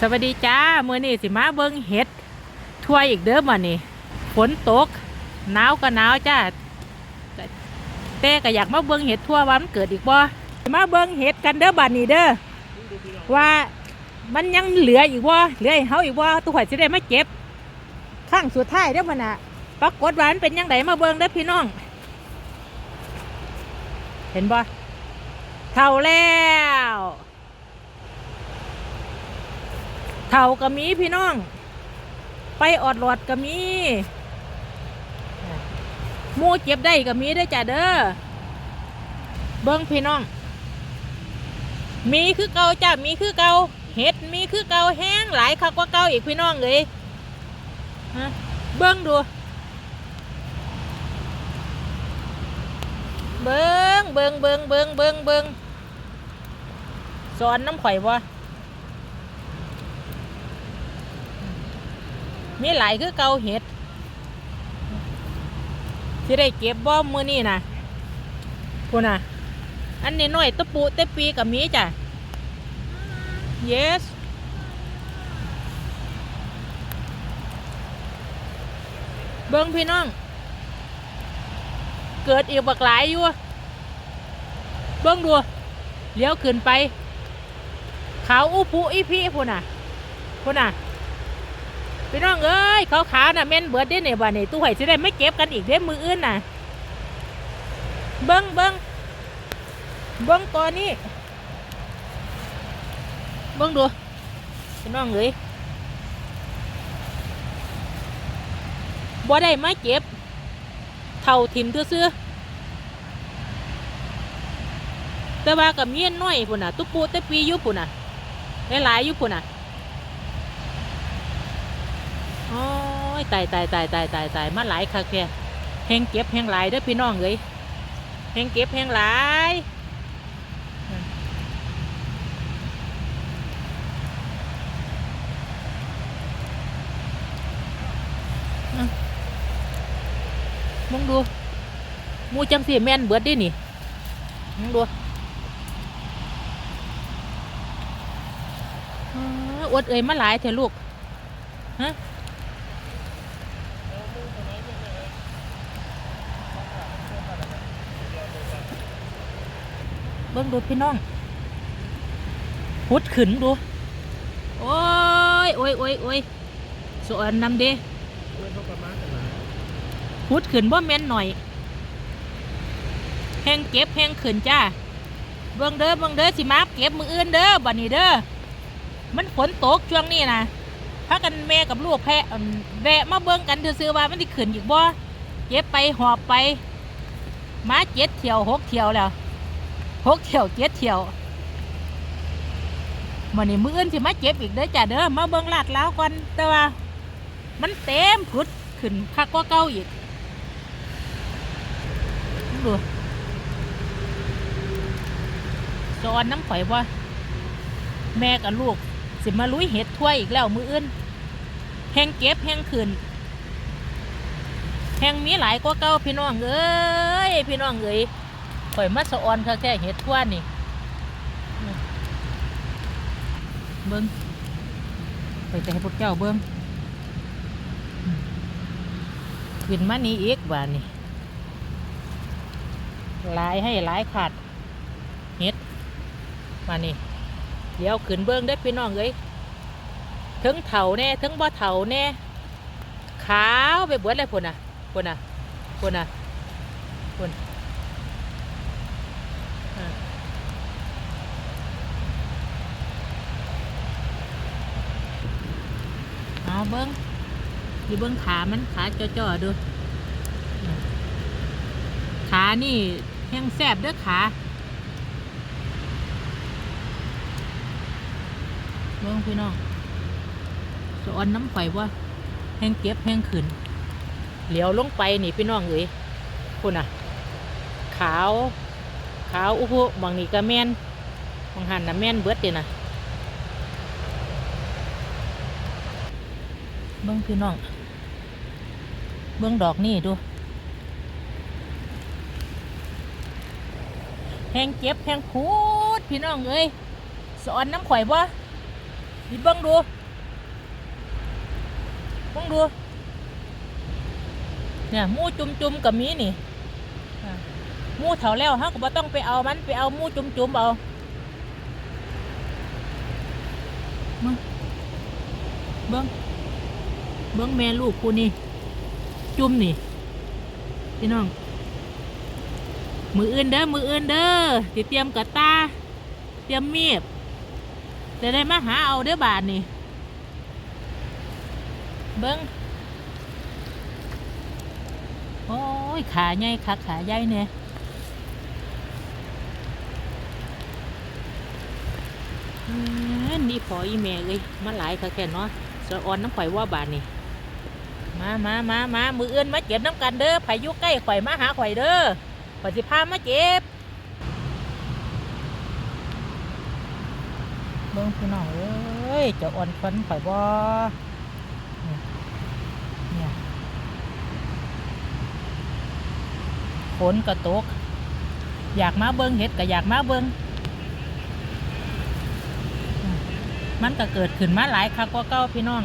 สวัสดีจ้าเมื้อนี้สิมาเบิ่งเห็ดทั่วอีกเด้อมื้อนี้ฝนตกหนาวก็หนาวจ้าแต่ก็อยากมาเบิ่งเห็ดทั่วว่ามันเกิดอีกบ่สิมาเบิ่งเห็ดกันเด้อบัดนี้เด้อว่ามันยังเหลืออีกบ่เหลือให้เฮาอีกบ่ตัวข่อยสิได้มาเก็บข้างสุดท้ายเด้อมื้อน่ะปรากฏว่ามันเป็นจังไดมาเบิ่งเด้อพี่น้อง เห็นบ่เท่าแล้ว เท่าก็มีพี่น้อง ไปออดหลอดก็มีมูเจ็บได้ก็มีได้จ้ะเด้อเบิ้งพี่น้อง มีคือเก่าจ้ะมีคือเก่าเห็ดมีคือเก่าแห้งหลายคักกว่าเก่าอีกพี่น้องเลยฮะเบิ้งดู เบิ้งเบิ้งเบิ้งเบิ้งเบิ้งเบิ้งสอนน้ำข่อยบ่ มีหลายคือเกาเห็ดสิได้เก็บบ่มือนี่นะพูน่ะ อันนี้น้อยตะปูเตปีกับมีจ้ะ yes เบิ้งพี่น้อง เกิดอีกบักหลายอยู่ เบิ้งดู เลี้ยวขึ้นไป ขาวอุปุอีพีพุ่นน่ะพุ่นน่ะ พี่น้องเอ้ยขาวขาวๆน่ะแม่นเบิดได้เนี่ยบ้านนี่ตู้หอยสิได้ไม่เก็บกันอีกเด้มืออื่นน่ะ เบิ้งเบิ้งเบิ้งตัวนี้เบิ้งดูพี่น้องเอ้ยบ่ได้มาเก็บ เท่าทิมซื่อแต่ว่ากับเมียนน้อยพุ่นน่ะตุ๊ปูแต่ปีอยู่พุ่นน่ะหลายๆอยู่พุ่นน่ะโอ้ ยตายตายตายตายตายตายมาหลายคักแค่แหงเก็บแหงหลายเด้อพี่น้องเอ้ยแหงเก็บแหงหลายมึงดูมูจังสีแม่นเบิดดินี่มึงดูอ้าอวดเอ่ยมาหลายเถอะลูก ฮะ เบิ่งดูพี่น้องพุดขึ้นดู โอ้ยโอ้ยโอ้ยโอ้ยสวนนำเด้พุดขึ้นบ่แม่นหน่อย แห้งเก็บแห้งขึ้นจ้า เบิ่งเด้อเบิ่งเด้อสิมาเก็บมืออื่นเด้อบัดนี้เด้อ มันฝนตกช่วงนี้นะ พากันแม่กับลูกแพะแวะมาเบิ่งกันซื้อว่ามันสิขึ้นอีกบ่เก็บไปหอบไปมาเจ็ดเที่ยวหกเที่ยวแล้วหกเที่ยวเจ็ดเที่ยวมันนี่มืออื่นสิมาเจ็บอีกเด้อจ้ะเด้อมาเบิ่งลาดแล้วก่อนแต่ว่า มันเต็มพุดขึ้นคักกว่าเก่าอีกดูสอนน้ำข่อยว่าแม่กับลูก สิมาลุยเห็ดถ้วยอีกแล้วมืออื่นแห้งเก็บแห้งขึ้นแห้งมีหลายกว่าเก่าพี่น้องเอ้ยพี่น้องเอ้ยข่อยมาสะออนค่ะแค่เห็ดทั่วนี่เบิ้งไปแต่ให้พวกเจ้าเบิ้งขึ้นมานี่อีกว่านี่หลายให้หลายขาดเห็ดมานี่ เดี๋ยวขึ้นเบิ้งได้พี่น้องเอ้ยถึงเถาแน่ถึงบ่เถาแน่ขาวไปเบิดเลยพุ่นน่ะพุ่นน่ะพุ่นน่ะพุ่นเอาเบิ้งอยู่เบิ้งขามันขาจ่อๆดูขานี่แห้งแสบด้อขา เบิ้งพี่น้องสอนน้ำไฟว่าแห้งเก็บแห้งขึ้นเหลียวลงไปนี่พี่น้องเอ้ยคุณอะ ขาว ขาวอุหุบางนี่ก็แม่นบางหันน่ะแม่นเบิดเดะนะเบิ้งพี่น้อง เบิ้งดอกนี่ดู แห้งเจ็บแห้งพูดพี่น้องเอ้ยสอนน้ำข่อย บ่นี่เบิ้งดูเบิ้งดู เนี่ยมูจุ่มจุ่มๆกับมีนี่มูเถาแล้วฮะก็บ่ต้องไปเอามันไปเอามูจุ่มจุ่มเอามึงเบิ้งเบิ้งแม่ลูกกูนี่ จุ่มนี่พี่น้อง มืออื่นเด้อมืออื่นเด้อเตรียมกระตา เตรียมมีด จะได้มาหาเอาเด้อบาทนี่เบิ้งโอ้ย ขาใหญ่คักขาใหญ่เนี่ยนี่พออีแม่เลยมาหลายคักแค่เนาะสะออนน้ำข่อยว่าบานนี่มามามามามือเอื่นมาเก็บน้ำกันเด้อไผอยุใกล้ข่อยมาหาข่อยเด้อข่อยสิพามาเก็บ เบิ่งพี่น้องเอ้ยจะอ่อนฟันข่อยบ่เนี่ยเนี่ยฝนก็ตก อยากมาเบิงเห็ดก็อยากมาเบิงอืมมันก็เกิดขึ้นมาหลายคักกว่าเก่าพี่น้อง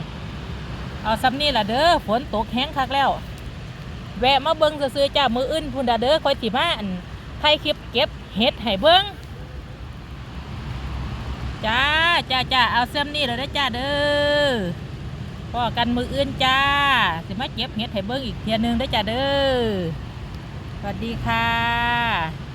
เอาซ้ำนี่ล่ะเด้อฝนตกแห้งคักแล้ว แวะมาเบิงซื้อจ้ามืออื่นพุ่นดาเด้อคอยสิมาอันไทยคลิปเก็บเห็ดให้เบิง จ้าจ้าจ้าเอาซ้อนี่เลยได้จ้าเด้อพอกันมืออื่นจ้าสิมาเก็บเห็ดไห้เบิงอีกเทียนึงได้จ้าเด้อสวัสดีค่ะ